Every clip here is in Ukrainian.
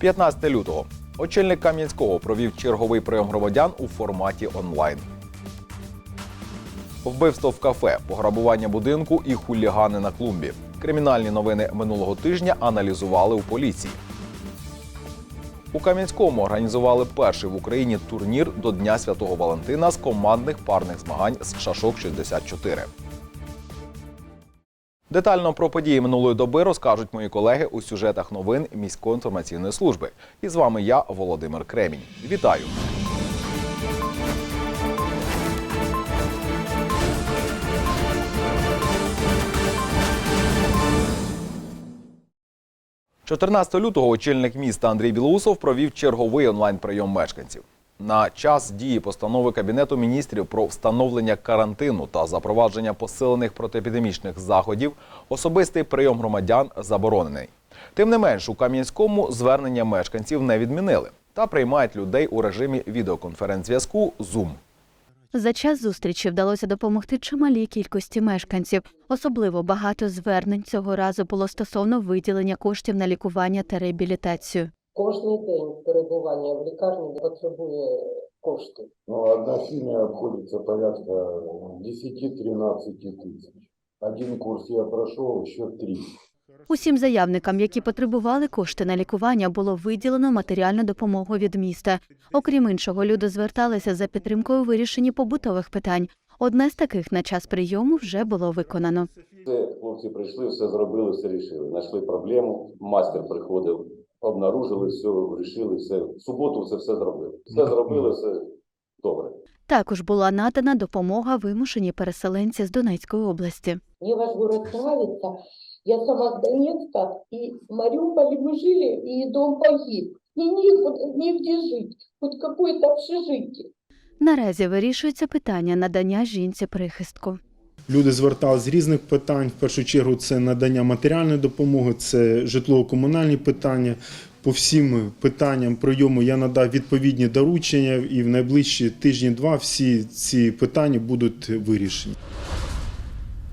15 лютого. Очільник Кам'янського провів черговий прийом громадян у форматі онлайн. Вбивство в кафе, пограбування будинку і хулігани на клумбі. Кримінальні новини минулого тижня аналізували у поліції. У Кам'янському організували перший в Україні турнір до Дня Святого Валентина з командних парних змагань з шашок 64. Детально про події минулої доби розкажуть мої колеги у сюжетах новин міської інформаційної служби. І з вами я, Володимир Кремінь. Вітаю! – 14 лютого очільник міста Андрій Білоусов провів черговий онлайн-прийом мешканців. На час дії постанови Кабінету міністрів про встановлення карантину та запровадження посилених протиепідемічних заходів особистий прийом громадян заборонений. Тим не менш, у Кам'янському звернення мешканців не відмінили та приймають людей у режимі відеоконференц-зв'язку Zoom. За час зустрічі вдалося допомогти чималій кількості мешканців. Особливо багато звернень цього разу було стосовно виділення коштів на лікування та реабілітацію. Кожний день перебування в лікарні потребує кошти. Ну, одна химия обходится порядка 10-13 тысяч. Один курс я прошел, еще три. Усім заявникам, які потребували кошти на лікування, було виділено матеріальну допомогу від міста. Окрім іншого, люди зверталися за підтримкою у вирішенні побутових питань. Одне з таких на час прийому вже було виконано. Все, хлопці прийшли, все зробили, все рішили. Знайшли проблему, мастер приходив, обнаружили все, рішили все. В суботу це все зробили. Все зробили, все добре. Також була надана допомога вимушені переселенці з Донецької області. Мне ваш город нравится. Я сама с Донецка, и в Мариуполе мы жили, и дом погиб. И негде, негде жить, хоть какое-то общежитие. Наразі вирішується питання надання жінці прихистку. Люди звертались з різних питань. В першу чергу це надання матеріальної допомоги, це житлово-комунальні питання. По всім питанням прийому я надав відповідні доручення, і в найближчі тижні-два всі ці питання будуть вирішені.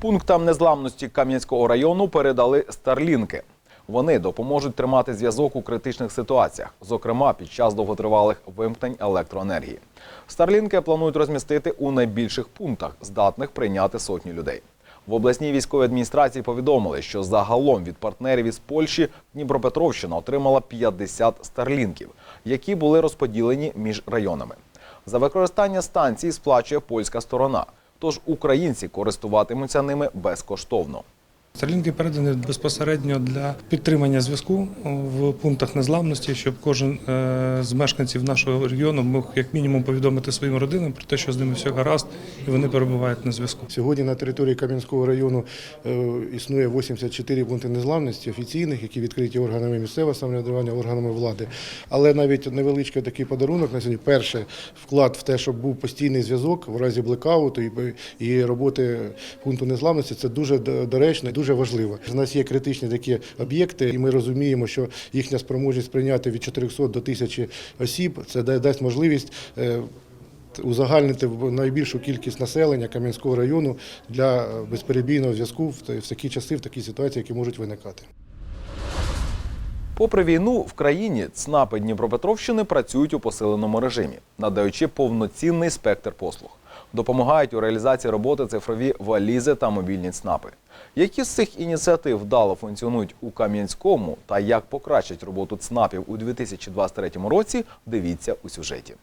Пунктам незламності Кам'янського району передали старлінки. Вони допоможуть тримати зв'язок у критичних ситуаціях, зокрема під час довготривалих вимкнень електроенергії. Старлінки планують розмістити у найбільших пунктах, здатних прийняти сотні людей. В обласній військовій адміністрації повідомили, що загалом від партнерів із Польщі Дніпропетровщина отримала 50 старлінків, які були розподілені між районами. За використання станцій сплачує польська сторона, тож українці користуватимуться ними безкоштовно. Старлінки передані безпосередньо для підтримання зв'язку в пунктах незламності, щоб кожен е, з мешканців нашого регіону мог як мінімум повідомити своїм родинам про те, що з ними все гаразд, і вони перебувають на зв'язку. Сьогодні на території Кам'янського району е, існує 84 пункти незламності офіційних, які відкриті органами місцевого самоврядування, органами влади. Але навіть невеличкий такий подарунок на сьогодні. Перше вклад в те, щоб був постійний зв'язок в разі блекауту і, роботи пункту незламності. Це дуже доречно, дуже важливо. У нас є критичні такі об'єкти, і ми розуміємо, що їхня спроможність прийняти від 400 до 1000 осіб. Це дасть можливість. е, узагальнити найбільшу кількість населення Кам'янського району для е, безперебійного зв'язку в такі часи, в такі ситуації, які можуть виникати. Попри війну в країні ЦНАПи Дніпропетровщини працюють у посиленому режимі, надаючи повноцінний спектр послуг. Допомагають у реалізації роботи цифрові валізи та мобільні ЦНАПи. Які з цих ініціатив вдало функціонують у Кам'янському та як покращать роботу ЦНАПів у 2023 році, дивіться у сюжеті.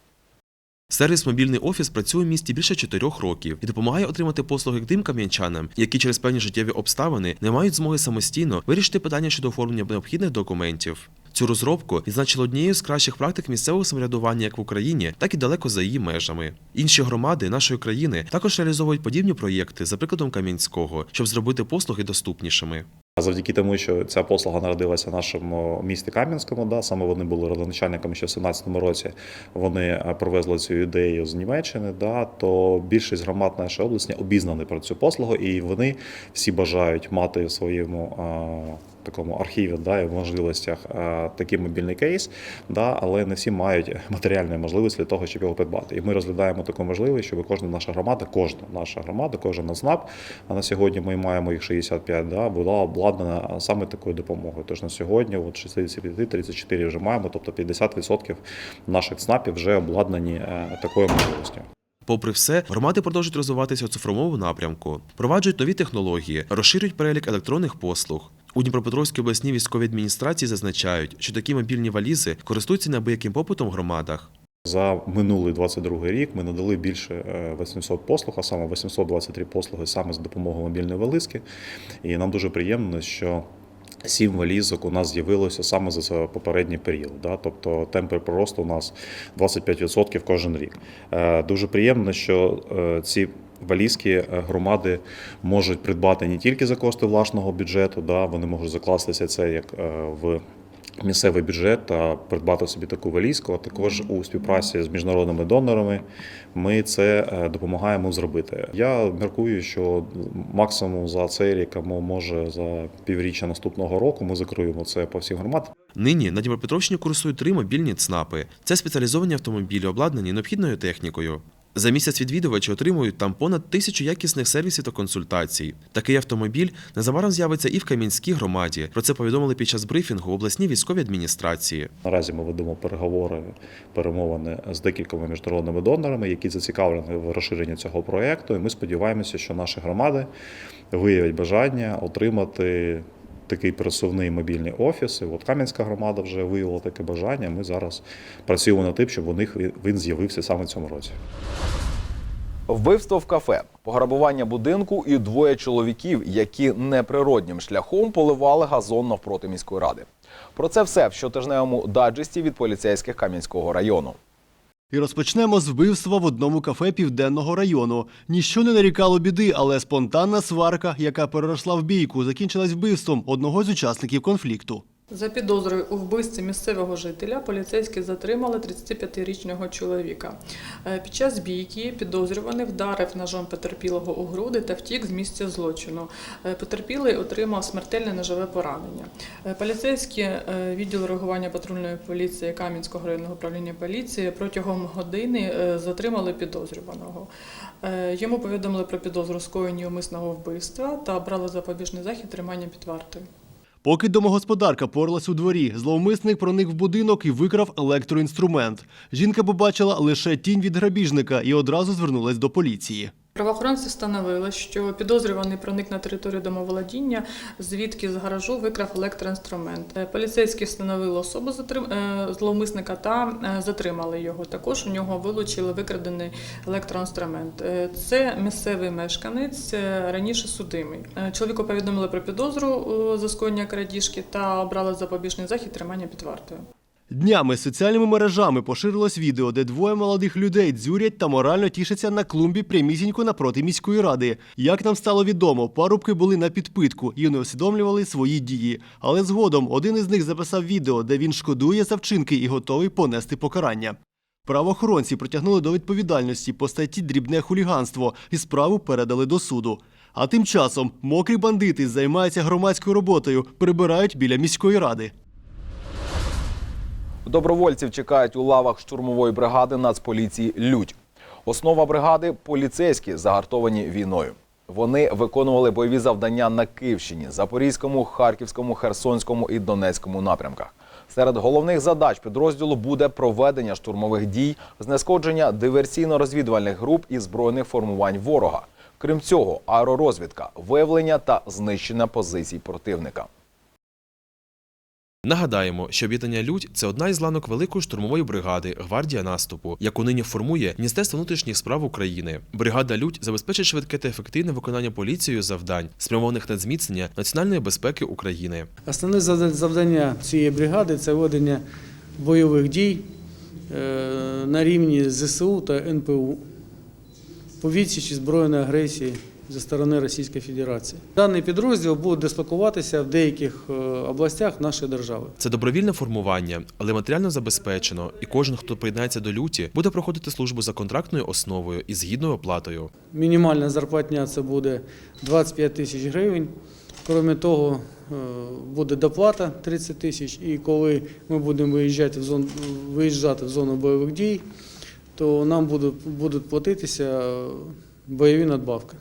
Сервіс Мобільний офіс працює в місті більше чотирьох років і допомагає отримати послуги тим кам'янчанам, які через певні життєві обставини не мають змоги самостійно вирішити питання щодо оформлення необхідних документів. Цю розробку відзначили однією з кращих практик місцевого самоврядування як в Україні, так і далеко за її межами. Інші громади нашої країни також реалізовують подібні проєкти за прикладом Кам'янського, щоб зробити послуги доступнішими. Завдяки тому, що ця послуга народилася в нашому місті Кам'янському, да, саме вони були родоначальниками ще в 17-му році. Вони е, привезли цю ідею з Німеччини. Да, то більшість громад нашої області обізнані про цю послугу, і вони всі бажають мати в своєму е, такому архіві да, і в можливостях е, такий мобільний кейс, да, але не всі мають матеріальної можливості для того, щоб його придбати. І ми розглядаємо таку можливість, щоб кожна наша громада, кожна наша громада, кожен НАЦНАП, а на сьогодні ми маємо їх 65, да, була обладнана саме такою допомогою. Тож на сьогодні от 65 34 вже маємо, тобто 50% наших ЦНАПів вже обладнані е, такою можливістю. Попри все, громади продовжують розвиватися у цифровому напрямку, впроваджують нові технології, розширюють перелік електронних послуг. У Дніпропетровській обласній військовій адміністрації зазначають, що такі мобільні валізи користуються неабияким попитом в громадах. За минулий 22 рік ми надали більше е, 800 послуг, а саме 823 послуги саме за допомогою мобільної валізки. І нам дуже приємно, що сім валізок у нас з'явилося саме за попередній період. Да? Тобто темпи проросту у нас 25% кожен рік. Е, Дуже приємно, що е, ці валізки е, громади можуть придбати не тільки за кошти власного бюджету, да? вони можуть закластися це як е, в місцевий бюджет та придбати собі таку валізку, а також у співпраці з міжнародними донорами ми це е, допомагаємо зробити. Я міркую, що максимум за цей рік, а може за півріччя наступного року, ми закриємо це по всім громадам. Нині на Дніпропетровщині курсують три мобільні ЦНАПи. Це спеціалізовані автомобілі, обладнані необхідною технікою. За місяць відвідувачі отримують там понад тисячу якісних сервісів та консультацій. Такий автомобіль незабаром з'явиться і в Кам'янській громаді. Про це повідомили під час брифінгу обласній військовій адміністрації. Наразі ми ведемо переговори, перемовини з декількома міжнародними донорами, які зацікавлені в розширенні цього проєкту. І ми сподіваємося, що наші громади виявять бажання отримати такий пересувний мобільний офіс. І от Кам'янська громада вже виявила таке бажання. Ми зараз працюємо над тим, щоб у них він з'явився саме в цьому році. Вбивство в кафе, пограбування будинку і двоє чоловіків, які неприроднім шляхом поливали газон навпроти міської ради. Про це все в щотижневому даджесті від поліцейських Кам'янського району. І розпочнемо з вбивства в одному кафе південного району. Ніщо не нарікало біди, але спонтанна сварка, яка переросла в бійку, закінчилась вбивством одного з учасників конфлікту. За підозрою у вбивстві місцевого жителя поліцейські затримали 35-річного чоловіка. Е, Під час бійки підозрюваний вдарив ножом потерпілого у груди та втік з місця злочину. Е, Потерпілий отримав смертельне ножове поранення. Е, Поліцейські відділ реагування патрульної поліції Кам'янського районного управління поліції протягом години затримали підозрюваного. Йому повідомили про підозру скоєння умисного вбивства та обрали запобіжний захід тримання під вартою. Поки домогосподарка поралась у дворі, зловмисник проник в будинок і викрав електроінструмент. Жінка побачила лише тінь від грабіжника і одразу звернулась до поліції. Правоохоронці встановили, що підозрюваний проник на територію домоволодіння, звідки з гаражу викрав електроінструмент. Е, Поліцейські встановили особу затрим... е, зловмисника та е, затримали його. Також у нього вилучили викрадений електроінструмент. Це місцевий мешканець, раніше судимий. Чоловіку повідомили про підозру е, заскоєння крадіжки та обрали запобіжний захід тримання під вартою. Днями соціальними мережами поширилось відео, де двоє молодих людей дзюрять та морально тішаться на клумбі прямісінько напроти міської ради. Як нам стало відомо, парубки були на підпитку і не усвідомлювали свої дії. Але згодом один із них записав відео, де він шкодує за вчинки і готовий понести покарання. Правоохоронці притягнули до відповідальності по статті дрібне хуліганство і справу передали до суду. А тим часом мокрі бандити займаються громадською роботою, прибирають біля міської ради. Добровольців чекають у лавах штурмової бригади Нацполіції Людь. Основа бригади поліцейські, загартовані війною. Вони виконували бойові завдання на Київщині, Запорізькому, Харківському, Херсонському і Донецькому напрямках. Серед головних задач підрозділу буде проведення штурмових дій, знешкодження диверсійно-розвідувальних груп і збройних формувань ворога. Крім цього, аеророзвідка, виявлення та знищення позицій противника. Нагадаємо, що об'єднання Людь це одна із ланок великої штурмової бригади Гвардія наступу, яку нині формує Міністерство внутрішніх справ України. Бригада Людь забезпечить швидке та ефективне виконання поліцією завдань, спрямованих на зміцнення національної безпеки України. Основне завдання цієї бригади це ведення бойових дій е, на рівні ЗСУ та НПУ по відсічі збройної агресії зі сторони Російської Федерації. Даний підрозділ буде дислокуватися в деяких е, областях нашої держави. Це добровільне формування, але матеріально забезпечено, і кожен, хто приєднається до люті, буде проходити службу за контрактною основою і з гідною оплатою. Мінімальна зарплатня це буде 25 тисяч гривень, Крім того, е, буде доплата 30 тисяч, і коли ми будемо виїжджати в зону, виїжджати в зону бойових дій, то нам будуть, будуть платитися е, бойові надбавки.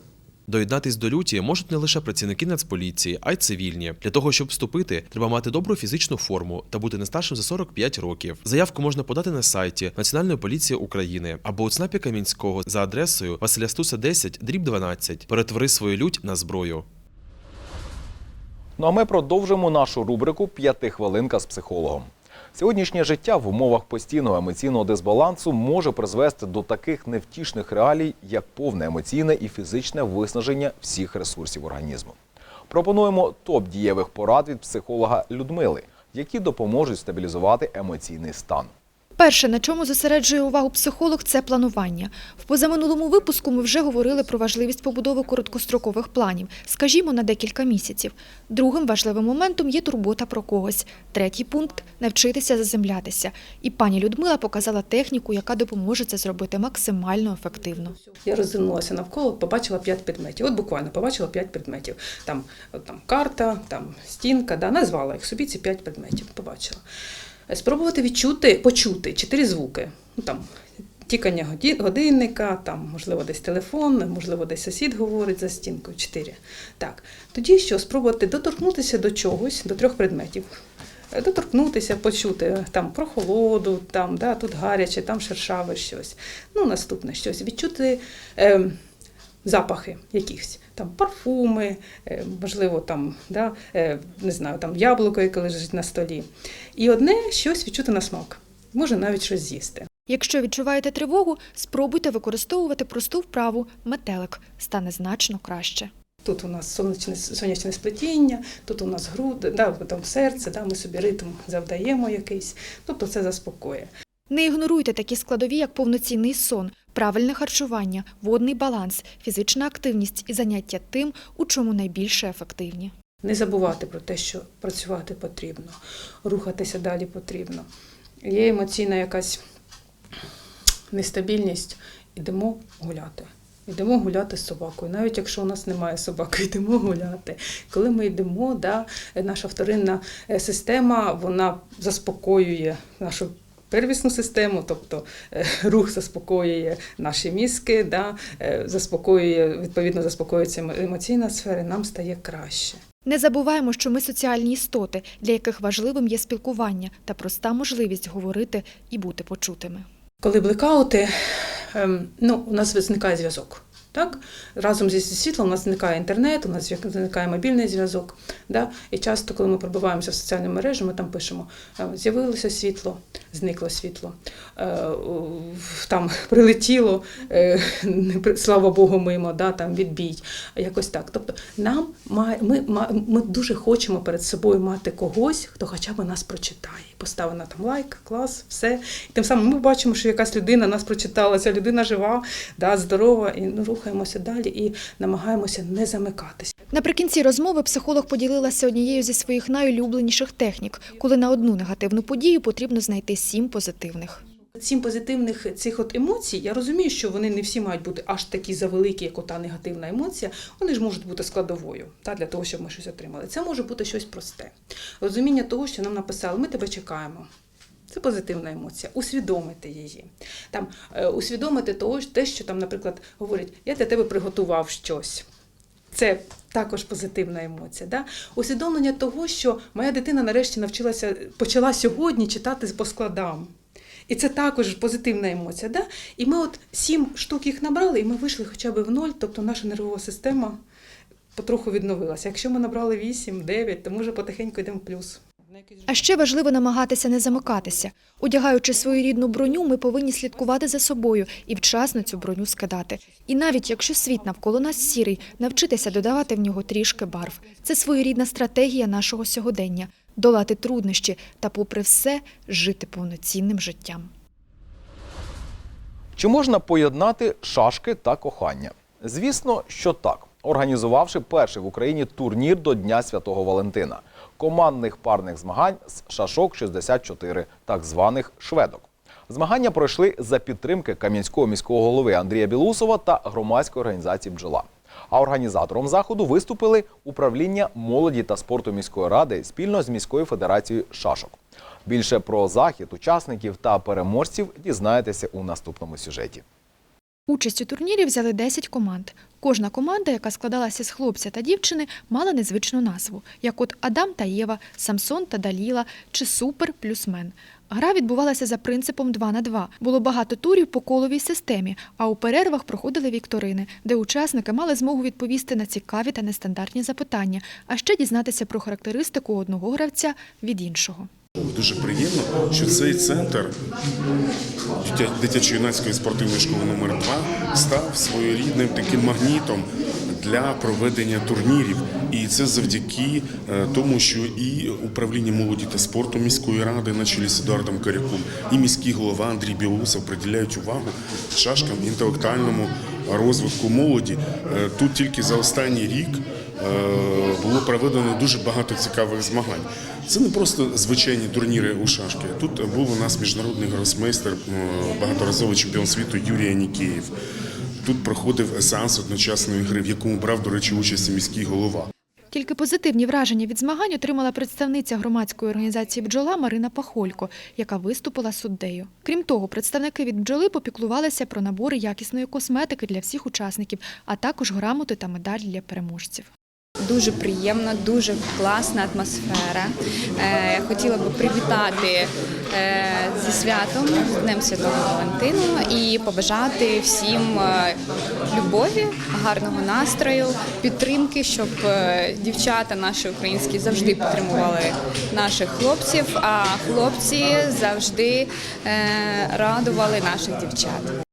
Доєднатись до люті можуть не лише працівники Нацполіції, а й цивільні. Для того, щоб вступити, треба мати добру фізичну форму та бути не старшим за 45 років. Заявку можна подати на сайті Національної поліції України або у ЦНАПі Камінського за адресою Василя Стуса 10, дріб 12. Перетвори свою лють на зброю. Ну а ми продовжимо нашу рубрику П'ятихвилинка з психологом. Сьогоднішнє життя в умовах постійного емоційного дисбалансу може призвести до таких невтішних реалій, як повне емоційне і фізичне виснаження всіх ресурсів організму. Пропонуємо топ дієвих порад від психолога Людмили, які допоможуть стабілізувати емоційний стан. Перше, на чому зосереджує увагу психолог, це планування. В позаминулому випуску ми вже говорили про важливість побудови короткострокових планів, скажімо, на декілька місяців. Другим важливим моментом є турбота про когось. Третій пункт навчитися заземлятися. І пані Людмила показала техніку, яка допоможе це зробити максимально ефективно. Я розвернулася навколо, побачила п'ять предметів. От буквально побачила п'ять предметів. Там, там карта, там стінка, да, назвала їх собі ці п'ять предметів. Побачила. Спробувати відчути, почути чотири звуки. Ну, там, тікання годинника, там, можливо, десь телефон, можливо, десь сусід говорить за стінкою. Чотири. Так. Тоді що? Спробувати доторкнутися до чогось, до трьох предметів. Е, Доторкнутися, почути е, там прохолоду, там, да, тут гаряче, там шершаве щось. Ну, наступне щось. Відчути е, запахи якихось. Там парфуми, е, можливо, там, да, е, не знаю, там яблуко, яке лежить на столі. І одне щось відчути на смак. Може навіть щось з'їсти. Якщо відчуваєте тривогу, спробуйте використовувати просту вправу метелик. Стане значно краще. Тут у нас сонячне, сонячне сплетіння, тут у нас груди, да, там серце, да, ми собі ритм завдаємо якийсь, тобто це заспокоює. Не ігноруйте такі складові, як повноцінний сон, правильне харчування, водний баланс, фізична активність і заняття тим, у чому найбільше ефективні. Не забувати про те, що працювати потрібно, рухатися далі потрібно. Є емоційна якась нестабільність, ідемо гуляти. Йдемо гуляти з собакою. Навіть якщо у нас немає собаки, йдемо гуляти. Коли ми йдемо, да, наша вторинна е, система вона заспокоює нашу первісну систему, тобто е, рух заспокоює наші мізки, да, е, заспокоює, відповідно заспокоюється емоційна сфера, нам стає краще. Не забуваємо, що ми соціальні істоти, для яких важливим є спілкування та проста можливість говорити і бути почутими. Коли блекаути, ем, ну, у нас зникає зв'язок. Так? Разом зі світлом у нас зникає інтернет, у нас зникає мобільний зв'язок. Да? І часто, коли ми пробиваємося в соціальні мережі, ми там пишемо: е, з'явилося світло, зникло світло, е, там прилетіло, е, слава Богу, мимо, да? там відбій. Якось так. Тобто нам ми, ми дуже хочемо перед собою мати когось, хто хоча б нас прочитає. Поставив на там лайк, клас, все. І тим самим ми бачимо, що якась людина нас прочитала, ця людина жива, да, здорова, і ну, рухаємося далі і намагаємося не замикатися. Наприкінці розмови психолог поділилася однією зі своїх найулюбленіших технік, коли на одну негативну подію потрібно знайти сім позитивних. Сім позитивних цих от емоцій, я розумію, що вони не всі мають бути аж такі завеликі, як ота негативна емоція. Вони ж можуть бути складовою та, для того, щоб ми щось отримали. Це може бути щось просте. Розуміння того, що нам написали, ми тебе чекаємо. Це позитивна емоція. Усвідомити її. Там, е, усвідомити того, те, що там, наприклад, говорять, я для тебе приготував щось. Це також позитивна емоція. Да? Усвідомлення того, що моя дитина нарешті навчилася, почала сьогодні читати по складам. І це також позитивна емоція. Да? І ми от сім штук їх набрали, і ми вийшли хоча б в ноль, тобто наша нервова система потроху відновилася. Якщо ми набрали 8, 9, то ми вже потихеньку йдемо в плюс. А ще важливо намагатися не замикатися. Одягаючи свою рідну броню, ми повинні слідкувати за собою і вчасно цю броню скидати. І навіть якщо світ навколо нас сірий, навчитися додавати в нього трішки барв. Це своєрідна стратегія нашого сьогодення долати труднощі та, попри все, жити повноцінним життям. Чи можна поєднати шашки та кохання? Звісно, що так. Організувавши перший в Україні турнір до Дня Святого Валентина, командних парних змагань з шашок 64, так званих шведок. Змагання пройшли за підтримки Кам'янського міського голови Андрія Білусова та громадської організації Бджола. А організатором заходу виступили управління молоді та спорту міської ради спільно з міською федерацією шашок. Більше про захід, учасників та переможців дізнаєтеся у наступному сюжеті. Участь у турнірі взяли 10 команд. Кожна команда, яка складалася з хлопця та дівчини, мала незвичну назву, як от Адам та Єва, Самсон та Даліла чи Супер плюс Мен. Гра відбувалася за принципом 2 на 2. Було багато турів по коловій системі, а у перервах проходили вікторини, де учасники мали змогу відповісти на цікаві та нестандартні запитання, а ще дізнатися про характеристику одного гравця від іншого. Дуже приємно, що цей центр дитячо-юнацької спортивної школи номер 2 став своєрідним таким магнітом для проведення турнірів. І це завдяки е, тому, що і управління молоді та спорту міської ради на чолі з Едуардом Каряком, і міський голова Андрій Білоусов приділяють увагу шашкам інтелектуальному розвитку молоді. Е, Тут тільки за останній рік е, було проведено дуже багато цікавих змагань. Це не просто звичайні турніри у шашки. Тут був у нас міжнародний гросмейстер, е, багаторазовий чемпіон світу Юрій Анікеєв. Тут проходив сеанс одночасної гри, в якому брав, до речі, участь міський голова. Тільки позитивні враження від змагань отримала представниця громадської організації бджола Марина Пахолько, яка виступила суддею. Крім того, представники від бджоли попіклувалися про набори якісної косметики для всіх учасників, а також грамоти та медаль для переможців. Дуже приємно, дуже класна атмосфера. Е, хотіла би привітати е, зі святом, з Днем Святого Валентину і побажати всім е, любові, гарного настрою, підтримки, щоб дівчата наші українські завжди підтримували наших хлопців, а хлопці завжди радували наших дівчат.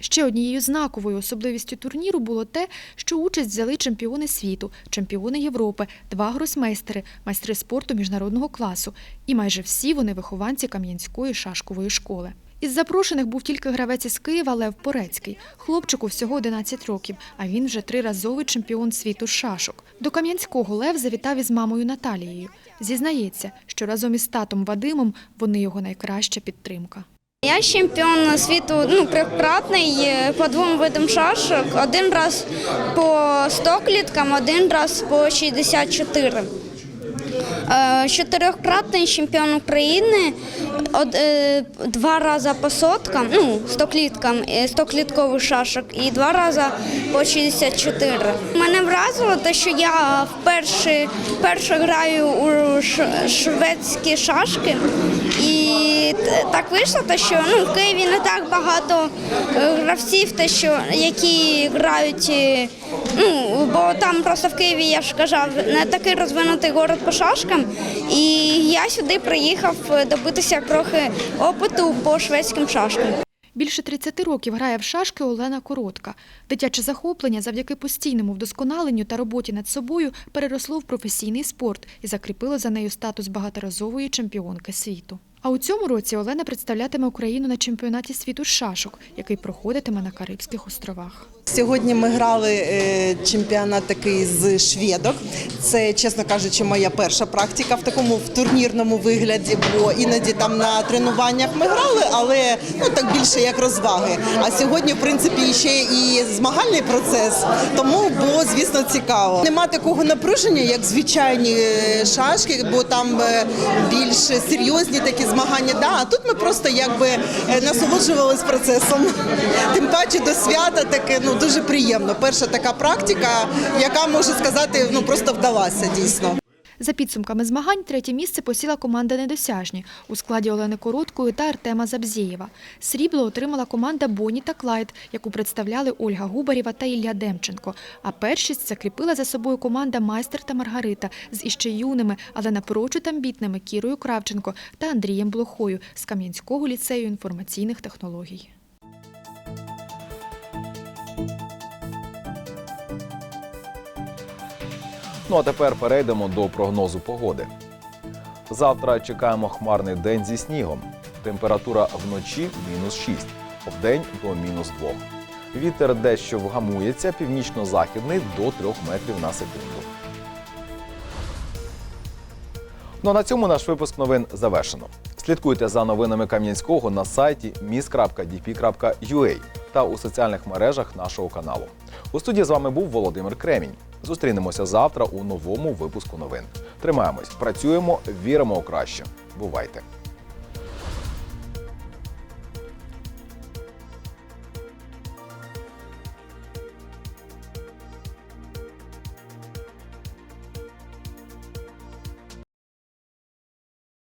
Ще однією знаковою особливістю турніру було те, що участь взяли чемпіони світу, чемпіони Європи, два гросмейстери, майстри спорту міжнародного класу. І майже всі вони вихованці Кам'янської шашкової школи. Із запрошених був тільки гравець із Києва Лев Порецький. Хлопчику всього 11 років, а він вже триразовий чемпіон світу шашок. До Кам'янського Лев завітав із мамою Наталією. Зізнається, що разом із татом Вадимом вони його найкраща підтримка. Я чемпіон світу ну, трьохкратний е, по двом видам шашок. Один раз по 100 кліткам, один раз по 64. Е, Чотирьохкратний чемпіон України, е, два рази по соткам, ну, 100 кліткам, 100 кліткових шашок і два рази по 64. Мене вразило те, що я вперше, вперше граю у шведські шашки. І т- так вийшло, те, що ну, в Києві не так багато е, гравців, те, що, які грають. е, Ну, бо там просто в Києві, я ж казав, не такий розвинутий город по шашкам. І я сюди приїхав е, добитися трохи опиту по шведським шашкам. Більше 30 років грає в шашки Олена Коротка. Дитяче захоплення завдяки постійному вдосконаленню та роботі над собою переросло в професійний спорт і закріпило за нею статус багаторазової чемпіонки світу. А у цьому році Олена представлятиме Україну на чемпіонаті світу шашок, який проходитиме на Карибських островах. Сьогодні ми грали е, чемпіонат такий з шведок. Це, чесно кажучи, моя перша практика в такому в турнірному вигляді, бо іноді там на тренуваннях ми грали, але ну так більше як розваги. А сьогодні, в принципі, ще і змагальний процес, тому було, звісно, цікаво. Нема такого напруження, як звичайні е, шашки, бо там е, більш серйозні такі змагання. Да, а тут ми просто якби насолоджувались процесом. Тим паче до свята таке ну дуже приємно. Перша така практика, яка можу сказати, ну просто вдалася дійсно. За підсумками змагань, третє місце посіла команда «Недосяжні» у складі Олени Короткої та Артема Забзєєва. Срібло отримала команда Боні та Клайд, яку представляли Ольга Губарєва та Ілля Демченко. А першість закріпила за собою команда Майстер та Маргарита з іще юними, але напрочуд амбітними Кірою Кравченко та Андрієм Блохою з Кам'янського ліцею інформаційних технологій. Ну а тепер перейдемо до прогнозу погоди. Завтра чекаємо хмарний день зі снігом. Температура вночі мінус 6, вдень до мінус 2. Вітер дещо вгамується, північно-західний до 3 метрів на секунду. Ну а на цьому наш випуск новин завершено. Слідкуйте за новинами Кам'янського на сайті mis.dp.ua. та у соціальних мережах нашого каналу. У студії з вами був Володимир Кремінь. Зустрінемося завтра у новому випуску новин. Тримаємось, працюємо, віримо у краще. Бувайте!